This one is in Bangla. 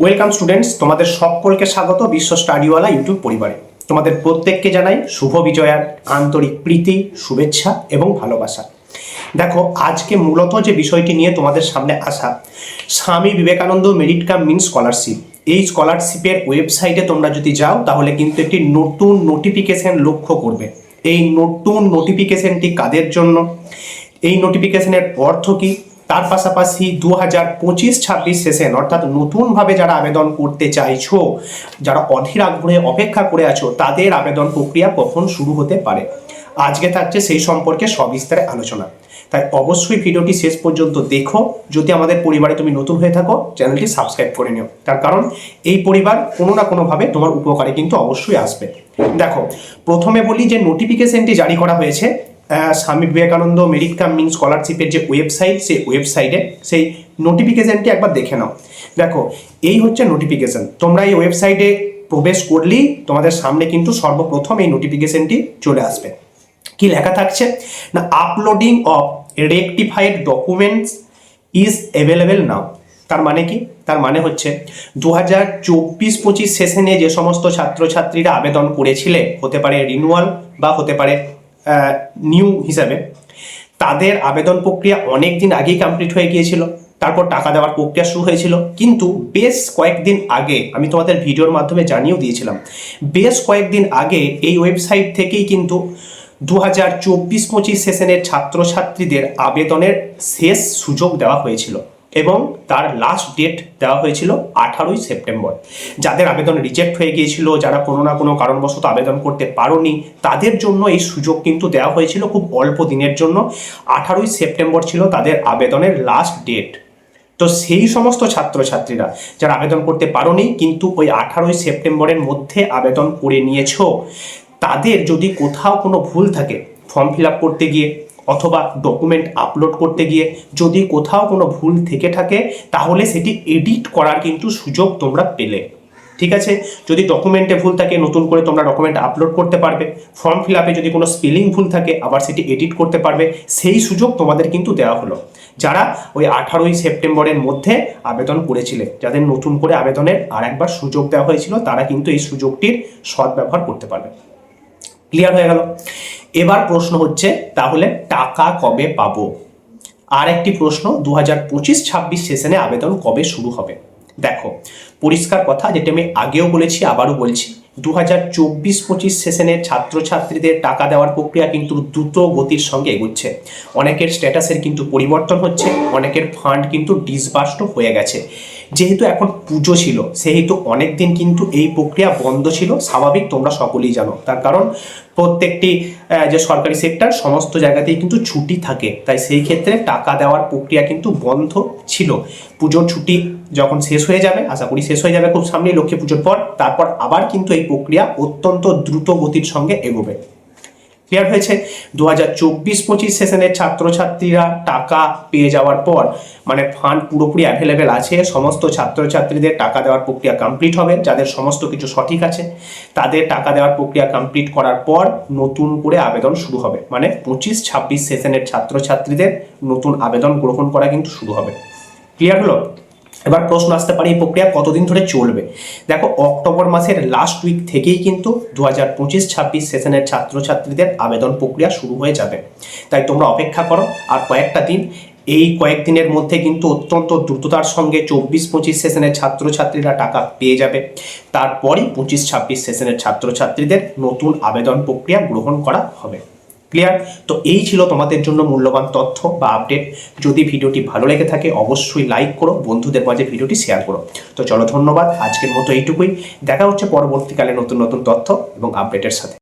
ওয়েলকাম স্টুডেন্টস তোমাদের সকলকে স্বাগত বিশ্ব স্টাডিওয়ালা ইউটিউব পরিবারে। তোমাদের প্রত্যেককে জানাই শুভ বিজয়ার আন্তরিক প্রীতি, শুভেচ্ছা এবং ভালোবাসা। দেখো, আজকে মূলত যে বিষয়টি নিয়ে তোমাদের সামনে আসা, Swami Vivekananda merit cum mean scholarship. এই স্কলারশিপের ওয়েবসাইটে তোমরা যদি যাও, তাহলে কিন্তু একটি নতুন নোটিফিকেশন লক্ষ্য করবে। এই নতুন নোটিফিকেশনটি কাদের জন্য? এই নোটিফিকেশনের অর্থ কি? তার পাশাপাশি দু হাজার পঁচিশ ছাব্বিশ সেশন, অর্থাৎ নতুনভাবে যারা আবেদন করতে চাইছো, যারা অধীর আগ্রহে অপেক্ষা করে আছো, তাদের আবেদন প্রক্রিয়া কখন শুরু হতে পারে? আজকে থাকছে সেই সম্পর্কে সবিস্তারে আলোচনা। তাই অবশ্যই ভিডিওটি শেষ পর্যন্ত দেখো। যদি আমাদের পরিবারে তুমি নতুন হয়ে থাকো, চ্যানেলটি সাবস্ক্রাইব করে নিও। তার কারণ, এই পরিবার কোনো না কোনোভাবে তোমার উপকারে কিন্তু অবশ্যই আসবে। দেখো, প্রথমে বলি যে নোটিফিকেশনটি জারি করা হয়েছে। স্বামী বিবেকানন্দ, মেরিট কাম মিন স্কলারশিপের যে ওয়েবসাইট, সেই ওয়েবসাইটে সেই নোটিফিকেশনটি একবার দেখে নাও। দেখো, এই হচ্ছে নোটিফিকেশন তোমরা এই ওয়েবসাইটে প্রবেশ করলেই তোমাদের সামনে কিন্তু সর্বপ্রথম এই নোটিফিকেশনটি চলে আসবে। কি লেখা থাকছে? না uploading of rectified documents is available now তার মানে কি? তার মানে হচ্ছে দু হাজার চব্বিশ পঁচিশ সেশনে যে সমস্ত ছাত্রছাত্রীরা আবেদন করেছিলে, হতে পারে রিনুয়াল বা হতে পারে নিউ হিসাবে, তাদের আবেদন প্রক্রিয়া অনেক দিন আগেই কমপ্লিট হয়ে গিয়েছিল। তারপর টাকা দেওয়ার প্রক্রিয়া শুরু হয়েছিল। কিন্তু বেশ কয়েকদিন আগে, আমি তোমাদের ভিডিওর মাধ্যমে জানিয়েও দিয়েছিলাম, বেশ কয়েকদিন আগে এই ওয়েবসাইট থেকেই কিন্তু দু হাজার চব্বিশ পঁচিশ সেশনের ছাত্রছাত্রীদের আবেদনের শেষ সুযোগ দেওয়া হয়েছিল। এবং তার লাস্ট ডেট দেওয়া হয়েছিল আঠারোই সেপ্টেম্বর। যাদের আবেদন রিজেক্ট হয়ে গিয়েছিল, যারা কোনো না কোনো কারণবশত আবেদন করতে পারোনি, তাদের জন্য এই সুযোগ কিন্তু দেওয়া হয়েছিল খুব অল্প দিনের জন্য। আঠারোই সেপ্টেম্বর ছিল তাদের আবেদনের লাস্ট ডেট তো সেই সমস্ত ছাত্রছাত্রীরা যারা আবেদন করতে পারোনি, কিন্তু ওই আঠারোই সেপ্টেম্বরের মধ্যে আবেদন করে নিয়েছো, তাদের যদি কোথাও কোনো ভুল থাকে ফর্ম ফিল আপ করতে গিয়ে অথবা ডকুমেন্ট আপলোড করতে গিয়ে যদি কোথাও কোনো ভুল থেকে থাকে, তাহলে সেটি এডিট করার কিন্তু সুযোগ তোমরা পেলে। ঠিক আছে? যদি ডকুমেন্টে ভুল থাকে, নতুন করে তোমরা ডকুমেন্ট আপলোড করতে পারবে। ফর্ম ফিল আপে যদি কোনো স্পেলিং ভুল থাকে, আবার সেটি এডিট করতে পারবে। সেই সুযোগ তোমাদের কিন্তু দেওয়া হলো। যারা ওই আঠারোই সেপ্টেম্বরের মধ্যে আবেদন করেছিলে, যাদের নতুন করে আবেদনের আর একবার সুযোগ দেওয়া হয়েছিল, তারা কিন্তু এই সুযোগটির সদ্ব্যবহার করতে পারবে। ক্লিয়ার হয়ে গেল। এবার প্রশ্ন হচ্ছে, তাহলে টাকা কবে পাবো? আর একটি প্রশ্ন দু হাজার পঁচিশ ছাব্বিশ সেশনে আবেদন কবে শুরু হবে? দেখো, পরিষ্কার কথা, যেটা আমি আগেও বলেছি, আবারও বলছি দু হাজার চব্বিশ পঁচিশ সেশনের ছাত্রছাত্রীদের টাকা দেওয়ার প্রক্রিয়া কিন্তু দ্রুত গতির সঙ্গে এগুচ্ছে। অনেকের স্ট্যাটাসের কিন্তু পরিবর্তন হচ্ছে, অনেকের ফান্ড কিন্তু ডিসবাস্ট হয়ে গেছে। যেহেতু এখন পুজো ছিল, সেহেতু অনেক দিন কিন্তু এই প্রক্রিয়া বন্ধ ছিল, স্বাভাবিক তোমরা সকলেই জানো। তার কারণ প্রত্যেকটি যে সরকারি সেক্টর, সমস্ত জায়গাতেই কিন্তু ছুটি থাকে। তাই সেই ক্ষেত্রে টাকা দেওয়ার প্রক্রিয়া কিন্তু বন্ধ ছিল। পুজোর ছুটি যখন শেষ হয়ে যাবে, আশা করি শেষ হয়ে যাবে খুব সামনেই লক্ষ্মী পুজোর পর, তারপর আবার কিন্তু এই প্রক্রিয়া অত্যন্ত দ্রুত গতির সঙ্গে এগোবে। ক্লিয়ার হয়েছে? দু হাজার চব্বিশ পঁচিশ সেশনের ছাত্রছাত্রীরা টাকা পেয়ে যাওয়ার পর মানে ফান্ড পুরোপুরি অ্যাভেলেবেল আছে, সমস্ত ছাত্রছাত্রীদের টাকা দেওয়ার প্রক্রিয়া কমপ্লিট হবে, যাদের সমস্ত কিছু সঠিক আছে, তাদের টাকা দেওয়ার প্রক্রিয়া কমপ্লিট করার পর নতুন করে আবেদন শুরু হবে। মানে পঁচিশ ছাব্বিশ সেশনের ছাত্রছাত্রীদের নতুন আবেদন গ্রহণ করা কিন্তু শুরু হবে। ক্লিয়ার হলো? এবার প্রশ্ন আসতে পারে এই প্রক্রিয়া কতদিন ধরে চলবে? দেখো, অক্টোবর মাসের লাস্ট উইক থেকেই কিন্তু দু হাজার পঁচিশ ছাব্বিশ সেশনের ছাত্রছাত্রীদের আবেদন প্রক্রিয়া শুরু হয়ে যাবে। তাই তোমরা অপেক্ষা করো, আর কয়েকটা দিন। এই কয়েকদিনের মধ্যে কিন্তু অত্যন্ত দ্রুততার সঙ্গে চব্বিশ পঁচিশ সেশনের ছাত্রছাত্রীরা টাকা পেয়ে যাবে। তারপরই পঁচিশ ছাব্বিশ সেশনের ছাত্রছাত্রীদের নতুন আবেদন প্রক্রিয়া গ্রহণ করা হবে। ক্লিয়ার তো এই ছিল তোমাদের জন্য মূল্যবান তথ্য বা আপডেট যদি ভিডিওটি ভালো লেগে থাকে, অবশ্যই লাইক করো, বন্ধুদের মাঝে ভিডিওটি শেয়ার করো। তো চলো ধন্যবাদ, আজকের মতো এইটুকুই। দেখা হচ্ছে পরবর্তীকালে নতুন নতুন তথ্য এবং আপডেটের সাথে।